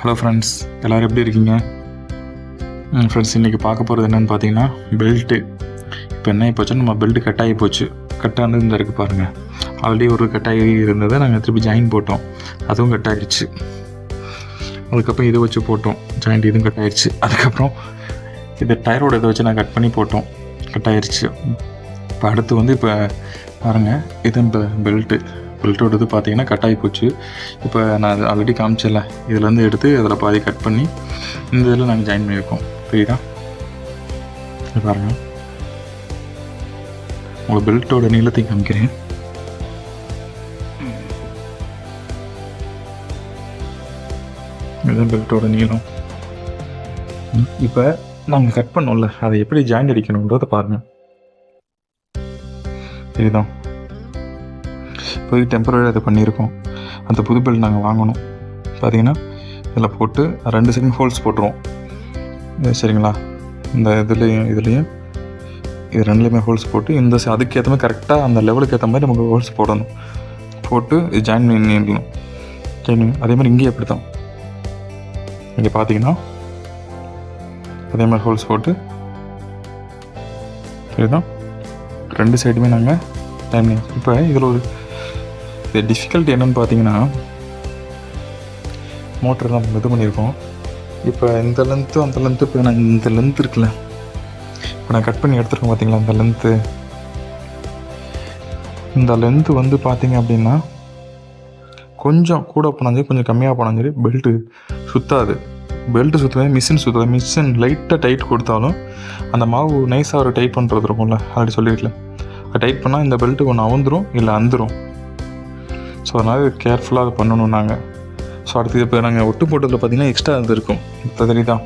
Hello friends எல்லோரும் எப்படி இருக்கீங்க? ஃப்ரெண்ட்ஸ் இன்றைக்கி பார்க்க போகிறது என்னென்னு பார்த்தீங்கன்னா பெல்ட்டு இப்போ என்ன ஆகிப்போச்சு நம்ம பெல்ட்டு கட் ஆகி போச்சு. கட் ஆனது இந்த இருக்குது பாருங்கள் ஆல்ரெடி ஒரு கட் ஆகி இருந்ததை நாங்கள் திருப்பி ஜாயின் போட்டோம். அதுவும் கட் ஆகிடுச்சு அதுக்கப்புறம் இதை வச்சு போட்டோம். ஜாயிண்ட் இதுவும் கட் ஆயிடுச்சு அதுக்கப்புறம் இது டயரோட இதை வச்சு நாங்கள் கட் பண்ணி போட்டோம். கட் ஆயிடுச்சு இப்போ அடுத்து வந்து இப்போ பாருங்கள் இது பெல்ட்டு பெல்ட்டோட இது பார்த்தீங்கன்னா கட் ஆகி போச்சு. இப்போ நான் ஆல்ரெடி காமிச்சல இதுலேருந்து எடுத்து அதில் பாதி கட் பண்ணி இந்த இதில் நாங்கள் ஜாயின் பண்ணியிருக்கோம். புரியுதா? பாருங்கள் உங்கள் பெல்ட்டோட நீளத்தை காமிக்கிறேன். இதுதான் பெல்ட்டோட நீளம். இப்போ நாங்கள் கட் பண்ணோம்ல. அதை எப்படி ஜாயின் அடிக்கணுன்றதை பாருங்கள் இதுதான். போய் டெம்பரரியாக இது பண்ணியிருக்கோம். அந்த புது பெல்ட் நாங்கள் வாங்கணும். பார்த்தீங்கன்னா இதில் போட்டு ரெண்டு செகண்ட் ஹோல்ஸ் போட்டுருவோம். சரிங்களா? இந்த இதுலேயும் இதுலேயும். இது ரெண்டுலேயுமே ஹோல்ஸ் போட்டு இந்த அதுக்கேற்ற மாதிரி கரெக்டாக அந்த லெவலுக்கு ஏற்ற மாதிரி நமக்கு ஹோல்ஸ் போடணும். போட்டு இது ஜாயின் பண்ணிடணும் ஜாயின் அதே மாதிரி இங்கேயும் அப்படி தான் இங்கே பார்த்தீங்கன்னா அதே மாதிரி ஹோல்ஸ் போட்டு சரிதான்? ரெண்டு சைடுமே நாங்கள் டைம் இப்போ இதில் ஒரு இது டிஃபிகல்ட் என்னென்னு பார்த்தீங்கன்னா மோட்டர் நம்ம இது பண்ணியிருக்கோம். இப்போ இந்த லென்த்து அந்த லென்த்து இப்போ நான் இந்த லென்த் இருக்குல்ல இப்போ நான் கட் பண்ணி எடுத்துருக்கேன் பார்த்தீங்களா அந்த லென்த்து இந்த லென்த்து வந்து பார்த்தீங்க அப்படின்னா கொஞ்சம் கூட போனாலும் சரி கொஞ்சம் கம்மியாக போனாலும் சரி பெல்ட்டு சுத்தாது. பெல்ட்டு சுற்றுவேன் மிஷின் சுற்றுது மிஷின் லைட்டாக டைட் கொடுத்தாலும் அந்த மாவு நைஸாக ஒரு டைட் பண்ணுறது இருக்கும்ல ஆல்ரெடி சொல்லியிருக்கல டைட் பண்ணால் இந்த பெல்ட்டு ஒன்று அவுந்துடும் இல்லை அந்துடும் ஸோ அதனால் கேர்ஃபுல்லாக பண்ணணும் நாங்கள் ஸோ அடுத்து இப்போ நாங்கள் ஒட்டு போட்டதில் பார்த்தீங்கன்னா எக்ஸ்ட்ரா இது இருக்கும். இப்போ தான்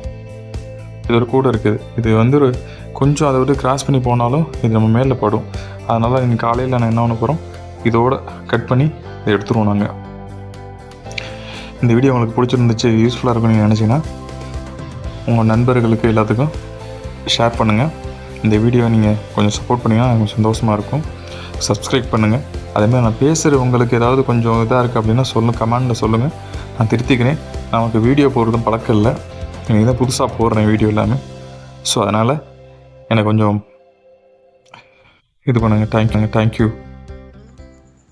இது ஒரு கூட இருக்குது. இது வந்து ஒரு கொஞ்சம் அதை விட்டு கிராஸ் பண்ணி போனாலும் இது நம்ம மேலே படும். அதனால் இன்னைக்கு காலையில் நான் என்ன பண்ண போகிறோம் இதோட கட் பண்ணி இதை எடுத்துருவோம் நாங்கள் இந்த வீடியோ உங்களுக்கு பிடிச்சிருந்துச்சு யூஸ்ஃபுல்லாக இருக்கும்னு நீங்கள் நினச்சிங்கன்னா உங்கள் நண்பர்களுக்கு எல்லாத்துக்கும் ஷேர் பண்ணுங்கள் இந்த வீடியோவை நீங்கள் கொஞ்சம் சப்போர்ட் பண்ணிங்கன்னா எனக்கு சந்தோஷமாக இருக்கும். சப்ஸ்கிரைப் பண்ணுங்கள் அதேமாதிரி நான் பேசுகிற உங்களுக்கு ஏதாவது கொஞ்சம் இதாக இருக்குது அப்படின்னா சொல்லுங்கள் கமெண்டில் சொல்லுங்கள் நான் திருத்திக்கிறேன். நமக்கு வீடியோ போடுறதும் பழக்கம் இல்லை. நீங்கள் தான் புதுசாக போடுறேன் வீடியோ எல்லாமே. ஸோ அதனால் எனக்கு கொஞ்சம் இது பண்ணுங்கள் தேங்க்யூங்க தேங்க்யூ